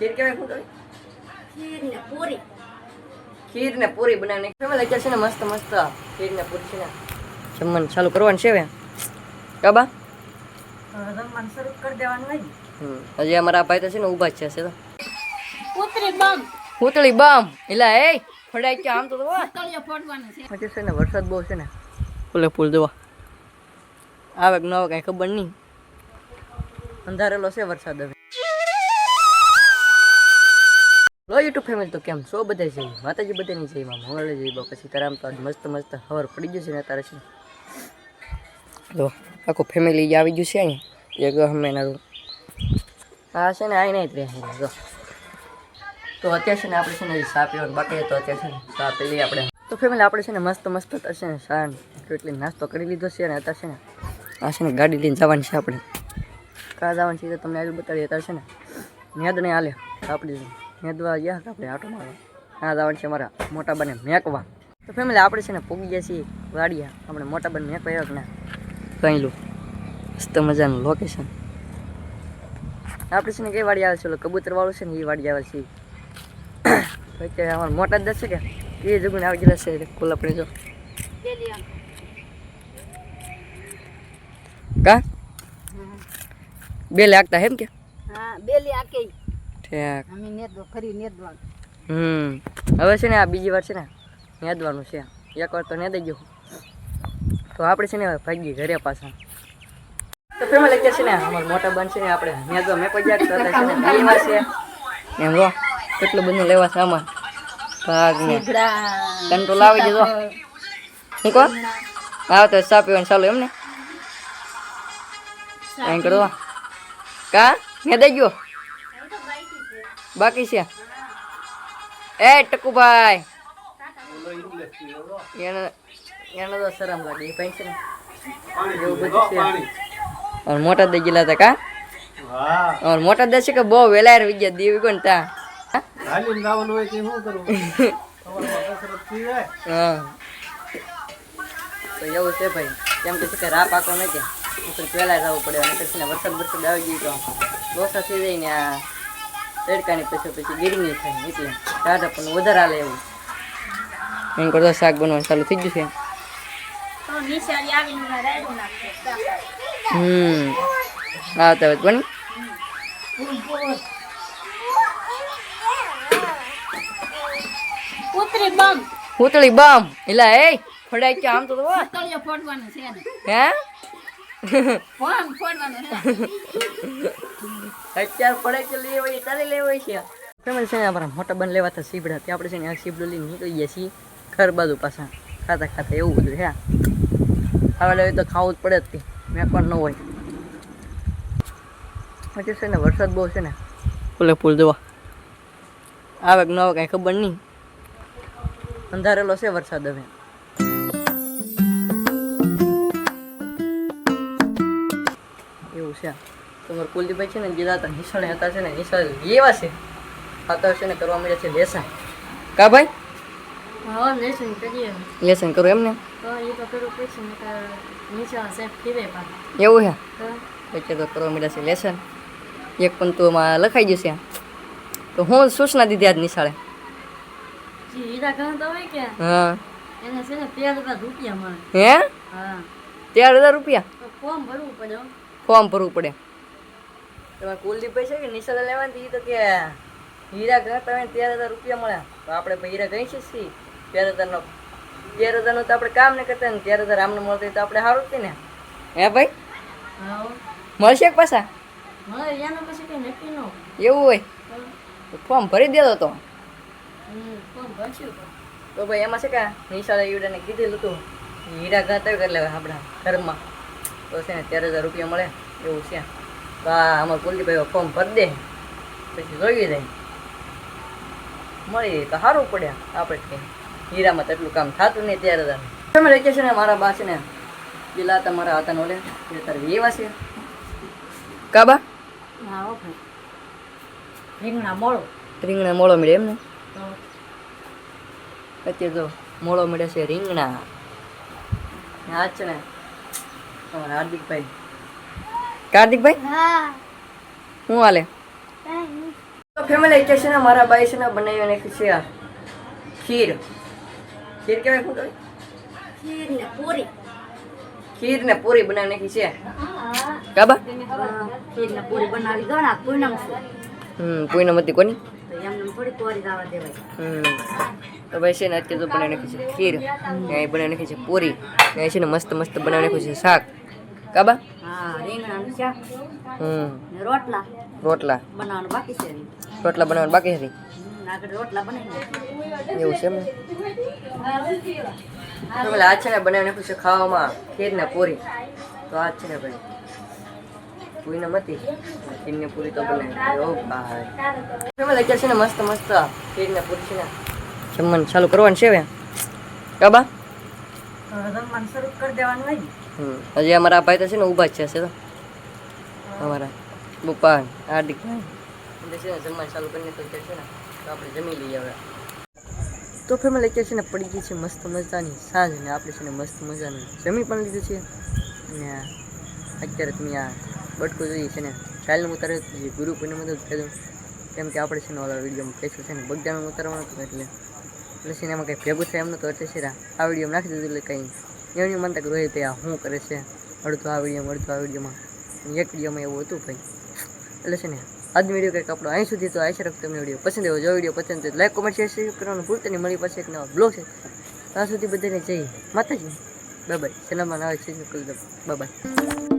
ખીર કેવાય શું કહેવાય? ખીર ને પૂરી. ખીર ને પૂરી બનાવીને ફેમિલી અત્યારે છે ને? મસ્ત મસ્ત. ખીર ને પૂરી છે ને. જમવાનું ચાલુ કરવાનું છે હવે. કબા જમવાનું શરૂ કરી દેવાનું હોય હજી અમારા ભાઈ તો છે ને ઊભા જ છે છે તો. પૂતરી બમ. પૂતળી બમ. એલા એ ફડાઈ કે આમ તો તો વાહ. ફોડવાનું છે. પછી છે ને વરસાદ બહુ છે ને. ફૂલે ફૂલ જોવા. આવે કે ન આવે કાંઈ ખબર નહીં. અંધારેલો છે વરસાદ હવે. લો યુટ્યુબ ફેમિલી તો કેમ છો બધા જઈ માતાજી બધાની જઈ માં મંગળે જઈ બા પછી તારામ તો મસ્ત મસ્ત હવર પડી જશે ને તારે છે ને આખું ફેમિલી આવી ગયું છે અહીંયા એક અમે એના. આ છે ને આઈ નહીં જ રહે જો તો અત્યારે છે ને આપણે છે ને સાપ પીવાનું બાકી તો અત્યારે છે ને સાપ પી લઈએ આપણે તો ફેમિલી આપણે છે ને મસ્ત મસ્ત અત્યારે છે ને ચા કેટલી નાસ્તો કરી લીધો છે અને અત્યારે છે ને આ છે ને ગાડી લઈને જવાની છે આપણે કાં જવાની છે તો તમને આગળ બતાવીએ અત્યારે છે ને યાદ નહીં હાલે આપણે નેદવા ગયા હતા આપણે આટો મારવા. આ જવાનું છે મારા મોટા બને મેકવા. તો ફેમિલી આપણે છે ને પૂગી ગયા છીએ વાડિયા. આપણે મોટા બને મેકવા આવ્યા કે કંઈ લો. મસ્ત મજાનું લોકેશન આપણે છે ને કઈ વાડી આવે છે? કબૂતર વાળું છે ને એ વાડી આવે છે. અત્યારે અમારા મોટા દસ છે કે? એ જગુને આવી ગયેલા છે ખુલ્લા પડી જો. કા? બે લાગતા હેમ કે? હા બેલી આકે હમ. હવે છે ને આ બીજી વાર છે ને નેદવાનું છે. એક વાર તો નેદાઈ ગયો. તો આપણે છે ને ભાગી ઘરે પાછા. તો ફેમિલી લેક્ચર છે ને અમાર મોટા બન છે ને આપણે નેદવા મેં કોઈ જાય તો છે ને લેવા છે. એમ જો કેટલું બધું લેવા છે આમાં? ભાગ ને કંટ્રોલ આવી જજો શું કહો? હા તો ચા પીવાનું ચાલુ એમ ને? એમ કરો. કા? નેદાઈ ગયો? બાકી છે? એ ટકુભાઈ. એને એને તો શરમ લાગે. છે એવું બધું છે. મોટા દઈ ગયેલા હતા કા? ઓર મોટા દસ કે બહુ વેલા આવી ગયા દેવી કોણ તા? હાલીને હોય તે શું હા. એવું છે ભાઈ. કેમ કે કે રાહ પાકો નથી. પેલા ઉપર પહેલા જવું પડે. અને પછી વરસાદ વરસાદ આવી ગયો તો. લોસા થઈ જાય ને આ તડકાની પછી પછી ગીરની થાય એટલે ટાઢા પણ વધારે હાલે એવું. એમ કરતા શાક બનવાનું ચાલુ થઈ ગયું છે. હમ. હા તો પણ પુતળી બમ. પૂતળી બમ. એલા એ ફડાઈ કે આમ તો હે? ફોન ફોડવાનું છે. અત્યારે પડે કે લઈ હોય તારે લેવાય છે. ફેમિલી છે ને આપણા મોટા બન લેવાતા સીબડા ત્યાં આપણે છે ને આ સીબડો લઈને નીકળી ગયા છીએ ઘર બાજુ પાછા. ખાતા ખાતા એવું બધું હે. ખાવા લેવી તો ખાવું જ પડે જ મેં પણ ન હોય. પછી છે ને વરસાદ બહુ છે ને. ફૂલે ફૂલ જોવા. આવે કે ન આવે કાંઈ ખબર નહીં. અંધારેલો છે વરસાદ હવે. એવું છે તમારે કુલદીપભાઈ છે ને જે હતા નિશાળે હતા છે ને નિશાળે એવા છે. હતા છે ને કરવા મળ્યા છે લેસન. કા ભાઈ? હા લેસન કરો એમ ને તો તો એવું હે? પછી તો કરવા મળ્યા છે લેસન. એક પણ તો એમાં લખાઈ જશે તો હું સૂચના દીધી આજ નિશાળે. હા. એને છે ને તેર હજાર રૂપિયા હે? હા. તેર હજાર રૂપિયા? તો ફોર્મ ભરવું પડે. ફોર્મ ભરવું પડે. તમારે કુલદીપભાઈ છે કે નિશાળે લેવાની એ તો કે હીરા ઘર તમે તેર હજાર રૂપિયા મળ્યા. તો આપણે હીરા ગણી છીએ તેર હજારનો તેર હજારનું તો આપણે કામ ને કરતા ને તેર હજાર આમને મળતી હોય તો આપણે સારું જ ને. હે ભાઈ? મળશે પાછા. એવું હોય? તો ફોર્મ ભરી દેતો તો. તો. ભાઈ એમાં છે કે નિશાળે ઈવડાને કીધેલું હતું. હીરા ગણતા કરી લેવા આપણા ઘરમાં. તો છે ને તેર હજાર રૂપિયા મળે એવું છે. તો આ અમારે કુલદીપભાઈ ફોર્મ ભરી દે પછી જોઈ જાય મળી તો સારું પડે આપણે કંઈ હીરામાં તો એટલું કામ થતું નહીં તેર હજાર તમે લખીએ છે ને મારા બા છે ને પેલા તમારા મારા હતા નોલે એ તારે એવા છે. કાબા રીંગણા મોળો. રીંગણા મોળો મળે એમ ને અત્યારે તો મોળો મળે છે રીંગણા. આ છે ને અમારા હાર્દિકભાઈ. કાર્તિકભાઈ હા. શું હાલે? તો ફેમિલી કે છે ને મારા બાઈ છે ને બનાવી નાખી છે આ. ખીર. ખીર કેવાય શું કહેવાય ખીર ને પૂરી. ખીર ને પૂરી બનાવી નાખી છે? કાબા? ખીર ને પૂરી બનાવી. ઘણા પૂનમ હમ પૂનમ હતી કોની? તો ભાઈ છે ને અત્યારે તો બનાવી નાખી છે. ખીર. અહીં બનાવી નાખી છે. પૂરી. અહીં છે ને મસ્ત મસ્ત બનાવી નાખ્યું છે. શાક. કાબા? હા રીંગણાનું શાક. હમ. રોટલા. રોટલા. બનાવવાનું બાકી છે રોટલા બનાવવાનું બાકી હતી આગળ રોટલા બનાવી એવું છે એમ ને? પેલા આ છે ને બનાવી નાખ્યું છે ખાવામાં ખીર ને પૂરી. તો આ છે ને ભાઈ પૂરી મતી. ખીર ને પૂરી તો બનાવી ઓ ભાઈ. પેલા અત્યારે છે ને મસ્ત મસ્ત ખીર ને પૂરી છે ને? જમવાનું ચાલુ કરવાનું છે હવે? કાબા? હજી અમારા ભાઈ તો છે ને ઊભા જ છે તો. અમારા પપ્પા હાર્દિક ને જમવાનું ચાલુ તો છે ને જમી લઈએ તો ફેમિલી કે છે ને પડી ગઈ છે મસ્ત મજાની સાંજ ને આપણે છે ને મસ્ત મજાનું જમી પણ લીધું છે. અને અત્યારે તમે આ બટકું જોઈએ છે ને ચાલનું ઉતારે ગુરુ પૂર્ણિમા તો કેમ કે આપણે છે ને ઓલા વિડીયોમાં કહેશું છે ને બગદાનું ઉતારવાનું એટલે. એટલે સિનેમા કંઈ ભેગું થાય એમ તો એટલે છે આ વીડિયો નાખી દીધું એટલે કંઈ એવું નહીં માનતા કે રોહિત આ શું કરે છે? અડધું આ વિડીયોમાં અડધું આ વિડીયોમાં એક વિડીયોમાં એવું હતું ભાઈ એટલે છે ને આજનો વીડિયો કંઈક આપણો અહીં સુધી તો આશા રાખતો તમને વીડિયો પસંદ આવ્યો. જો વીડિયો પસંદ લાઈક કોમેન્ટ શેર શેર કરવાનું ભૂલતા નહીં. મળી પાસે એક નવા બ્લોગ છે ત્યાં સુધી બધાને જઈ માતાજી. બાય બાય ના આવે છે બાય બાય